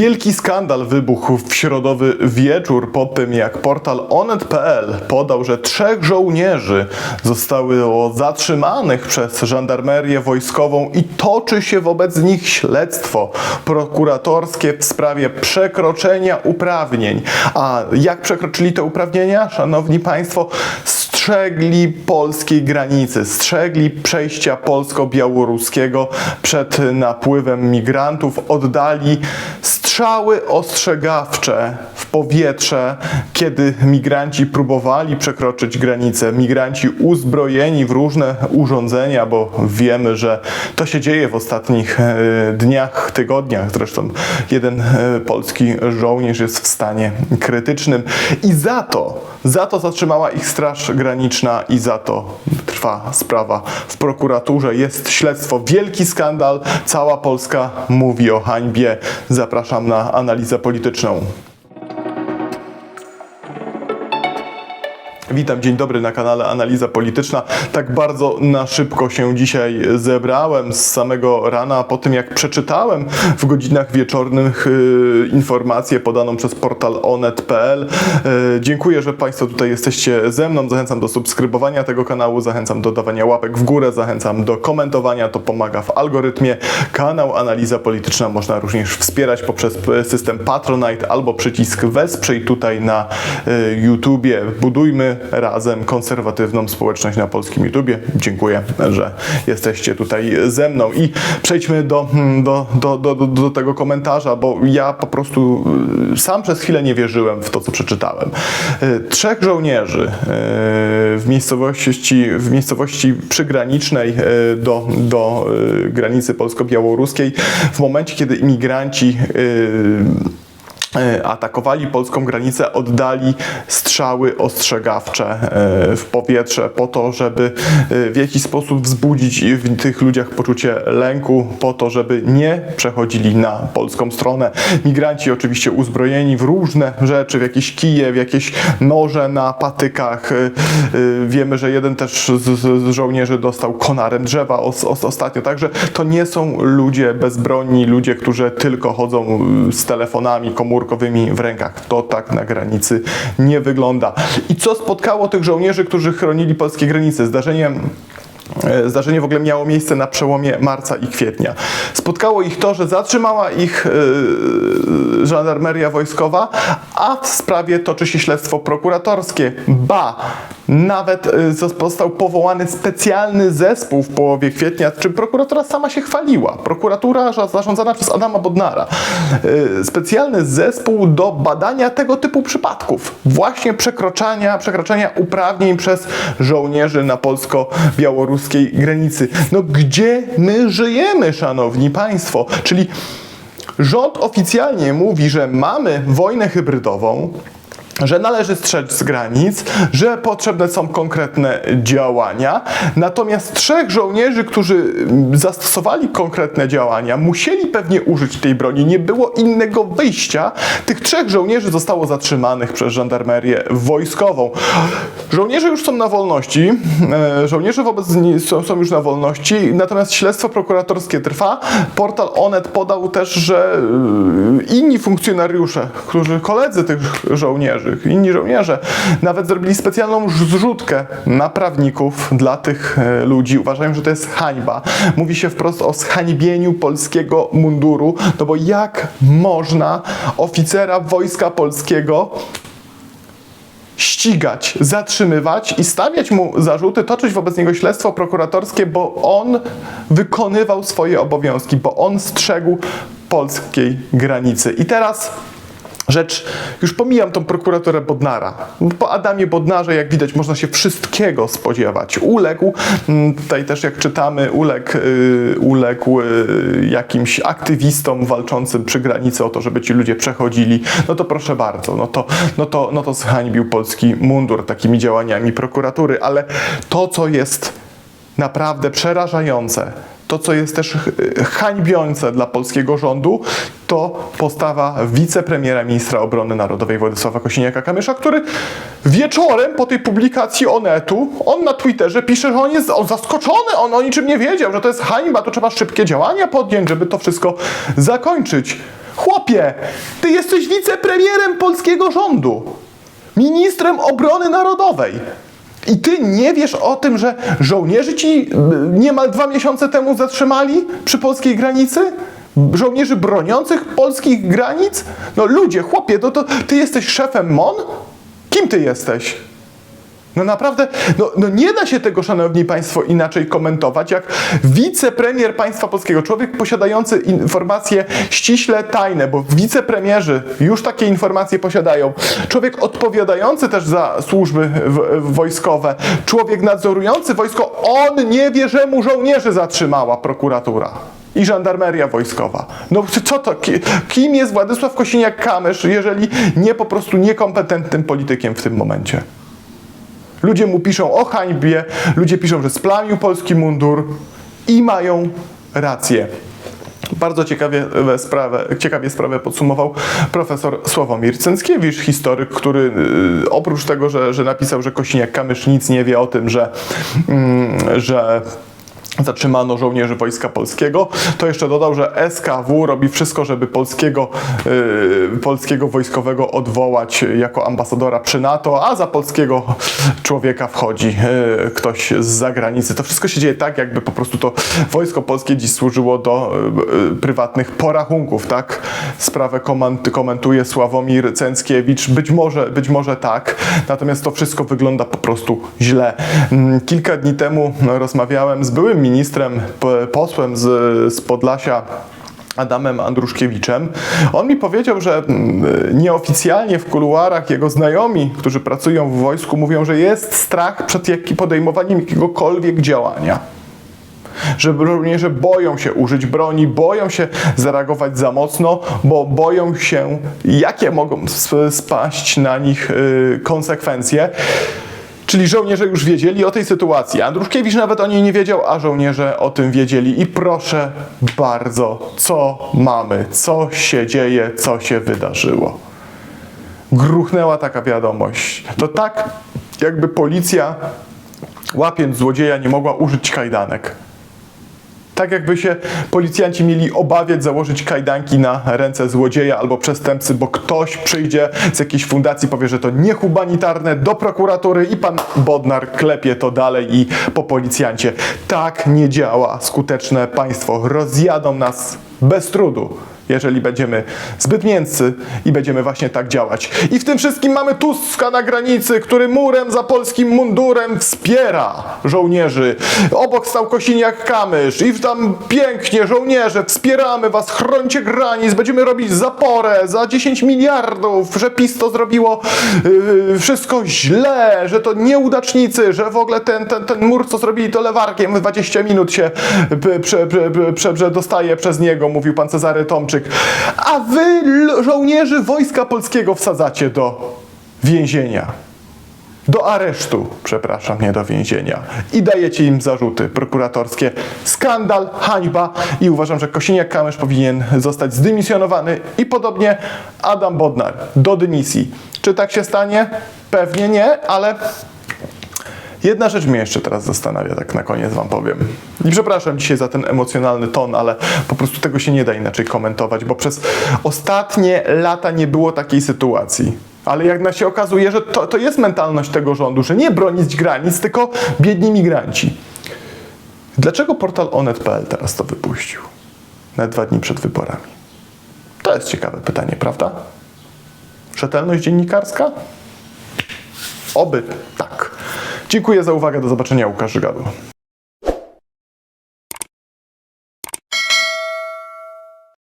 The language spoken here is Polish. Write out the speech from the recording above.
Wielki skandal wybuchł w środowy wieczór po tym, jak portal onet.pl podał, że trzech żołnierzy zostało zatrzymanych przez żandarmerię wojskową i toczy się wobec nich śledztwo prokuratorskie w sprawie przekroczenia uprawnień. A jak przekroczyli te uprawnienia, szanowni państwo? Strzegli polskiej granicy, strzegli przejścia polsko-białoruskiego przed napływem migrantów, oddali strzały ostrzegawcze w powietrze, kiedy migranci próbowali przekroczyć granicę. Migranci uzbrojeni w różne urządzenia, bo wiemy, że to się dzieje w ostatnich e, dniach, tygodniach. Zresztą jeden e, polski żołnierz jest w stanie krytycznym i za to, za to zatrzymała ich Straż Graniczna i za to trwa sprawa w prokuraturze. Jest śledztwo, wielki skandal. Cała Polska mówi o hańbie. Zapraszam na analizę polityczną. Witam, dzień dobry na kanale Analiza Polityczna. Tak bardzo na szybko się dzisiaj zebrałem z samego rana, po tym jak przeczytałem w godzinach wieczornych y, informację podaną przez portal onet.pl. Y, dziękuję, że Państwo tutaj jesteście ze mną. Zachęcam do subskrybowania tego kanału, zachęcam do dawania łapek w górę, zachęcam do komentowania. To pomaga w algorytmie. Kanał Analiza Polityczna można również wspierać poprzez system Patronite albo przycisk Wesprzyj tutaj na y, YouTubie. Budujmy razem konserwatywną społeczność na polskim YouTubie. Dziękuję, że jesteście tutaj ze mną. I przejdźmy do, hmm, do, do, do, do, tego komentarza, bo ja po prostu y, sam przez chwilę nie wierzyłem w to, co przeczytałem. Y, Trzech żołnierzy y, w miejscowości, w miejscowości przygranicznej do, do granicy polsko-białoruskiej w momencie, kiedy imigranci atakowali polską granicę, oddali strzały ostrzegawcze e, w powietrze po to, żeby e, w jakiś sposób wzbudzić w tych ludziach poczucie lęku, po to, żeby nie przechodzili na polską stronę. Migranci oczywiście uzbrojeni w różne rzeczy, w jakieś kije, w jakieś noże na patykach. E, e, Wiemy, że jeden też z, żołnierzy dostał konarem drzewa os, os, ostatnio, także to nie są ludzie bezbronni, ludzie, którzy tylko chodzą z telefonami komórkowymi w rękach. To tak na granicy nie wygląda. I co spotkało tych żołnierzy, którzy chronili polskie granice? Zdarzenie E, Zdarzenie w ogóle miało miejsce na przełomie marca i kwietnia. Spotkało ich to, że zatrzymała ich e, żandarmeria wojskowa, a w sprawie toczy się śledztwo prokuratorskie. Ba, nawet e, został powołany specjalny zespół w połowie kwietnia, czym prokuratura sama się chwaliła. Prokuratura za- zarządzana przez Adama Bodnara. E, Specjalny zespół do badania tego typu przypadków. Właśnie przekroczenia, przekraczania uprawnień przez żołnierzy na polsko-białoruskiej granicy. No gdzie my żyjemy, szanowni państwo? Czyli rząd oficjalnie mówi, że mamy wojnę hybrydową, że należy strzec z granic, że potrzebne są konkretne działania. Natomiast trzech żołnierzy, którzy zastosowali konkretne działania, musieli pewnie użyć tej broni. Nie było innego wyjścia. Tych trzech żołnierzy zostało zatrzymanych przez żandarmerię wojskową. Żołnierze już są na wolności. e, Żołnierze wobec są, są już na wolności, natomiast śledztwo prokuratorskie trwa. Portal Onet podał też, że e, inni funkcjonariusze, którzy koledzy tych żołnierzy, inni żołnierze, nawet zrobili specjalną zrzutkę na prawników dla tych e, ludzi. Uważają, że to jest hańba. Mówi się wprost o zhańbieniu polskiego munduru, no bo jak można oficera wojska polskiego ścigać, zatrzymywać i stawiać mu zarzuty, toczyć wobec niego śledztwo prokuratorskie, bo on wykonywał swoje obowiązki, bo on strzegł polskiej granicy. I teraz rzecz, już pomijam tą prokuraturę Bodnara. Po Adamie Bodnarze, jak widać, można się wszystkiego spodziewać. Uległ, mm, tutaj też jak czytamy, uległ, y, uległ y, jakimś aktywistom walczącym przy granicy o to, żeby ci ludzie przechodzili. No to proszę bardzo, no to, no to, no to zhańbił polski mundur takimi działaniami prokuratury, ale to, co jest naprawdę przerażające. To, co jest też hańbiące dla polskiego rządu, to postawa wicepremiera ministra obrony narodowej Władysława Kosiniaka-Kamysza, który wieczorem po tej publikacji Onetu, on na Twitterze pisze, że on jest on zaskoczony, on o niczym nie wiedział, że to jest hańba, to trzeba szybkie działania podjąć, żeby to wszystko zakończyć. Chłopie, ty jesteś wicepremierem polskiego rządu, ministrem obrony narodowej. I ty nie wiesz o tym, że żołnierzy ci y, niemal dwa miesiące temu zatrzymali przy polskiej granicy? Żołnierzy broniących polskich granic? No ludzie, chłopie, to, to ty jesteś szefem MON? Kim ty jesteś? No naprawdę, no, no nie da się tego, szanowni państwo, inaczej komentować, jak wicepremier państwa polskiego, człowiek posiadający informacje ściśle tajne, bo wicepremierzy już takie informacje posiadają, człowiek odpowiadający też za służby wojskowe, człowiek nadzorujący wojsko, on nie wie, że mu żołnierzy zatrzymała prokuratura. I żandarmeria wojskowa. No co to? ki- Kim jest Władysław Kosiniak-Kamysz, jeżeli nie po prostu niekompetentnym politykiem w tym momencie? Ludzie mu piszą o hańbie, ludzie piszą, że splamił polski mundur i mają rację. Bardzo ciekawie e, sprawę, ciekawie sprawę podsumował profesor Sławomir Cęckiewicz, historyk, który y, oprócz tego, że, że napisał, że Kosiniak-Kamysz nic nie wie o tym, że, mm, że zatrzymano żołnierzy Wojska Polskiego, to jeszcze dodał, że SKW robi wszystko, żeby polskiego, y, polskiego wojskowego odwołać jako ambasadora przy NATO, a za polskiego człowieka wchodzi y, ktoś z zagranicy. To wszystko się dzieje tak, jakby po prostu to wojsko polskie dziś służyło do y, y, prywatnych porachunków, tak? Sprawę koment- komentuje Sławomir Cęckiewicz. Być może, być może tak, natomiast to wszystko wygląda po prostu źle. Mm, Kilka dni temu rozmawiałem z ministrem, posłem z, z Podlasia, Adamem Andruszkiewiczem. On mi powiedział, że mm, nieoficjalnie w kuluarach jego znajomi, którzy pracują w wojsku, mówią, że jest strach przed podejmowaniem jakiegokolwiek działania. Że żołnierze boją się użyć broni, boją się zareagować za mocno, bo boją się, jakie mogą sp- spaść na nich y, konsekwencje. Czyli żołnierze już wiedzieli o tej sytuacji. Andruszkiewicz nawet o niej nie wiedział, a żołnierze o tym wiedzieli. I proszę bardzo, co mamy, co się dzieje, co się wydarzyło. Gruchnęła taka wiadomość. To tak, jakby policja, łapiąc złodzieja, nie mogła użyć kajdanek. Tak jakby się policjanci mieli obawiać założyć kajdanki na ręce złodzieja albo przestępcy, bo ktoś przyjdzie z jakiejś fundacji, powie, że to niehumanitarne do prokuratury i pan Bodnar klepie to dalej i po policjancie. Tak nie działa skuteczne państwo. Rozjadą nas bez trudu. Jeżeli będziemy zbyt mięscy i będziemy właśnie tak działać. I w tym wszystkim mamy Tuska na granicy, który murem za polskim mundurem wspiera żołnierzy. Obok stał Kosiniak-Kamysz i tam pięknie żołnierze, wspieramy was, chrońcie granic, będziemy robić zaporę za 10 miliardów, że PiS to zrobiło yy, wszystko źle, że to nieudacznicy, że w ogóle ten, ten, ten mur, co zrobili to lewarkiem, w 20 minut się p- prze, prze, prze, prze, przez niego, mówił pan Cezary Tomczyk. A wy żołnierzy Wojska Polskiego wsadzacie do więzienia. Do aresztu, przepraszam, nie do więzienia. I dajecie im zarzuty prokuratorskie. Skandal, hańba i uważam, że Kosiniak-Kamysz powinien zostać zdymisjonowany i podobnie Adam Bodnar do dymisji. Czy tak się stanie? Pewnie nie, ale Jedna rzecz mnie jeszcze teraz zastanawia, tak na koniec wam powiem. I przepraszam dzisiaj za ten emocjonalny ton, ale po prostu tego się nie da inaczej komentować, bo przez ostatnie lata nie było takiej sytuacji. Ale jak się okazuje, że to, to jest mentalność tego rządu, że nie bronić granic, tylko biedni migranci. Dlaczego portal onet.pl teraz to wypuścił? Na dwa dni przed wyborami. To jest ciekawe pytanie, prawda? Rzetelność dziennikarska? Oby tak. Dziękuję za uwagę. Do zobaczenia. Łukasz Żygadu.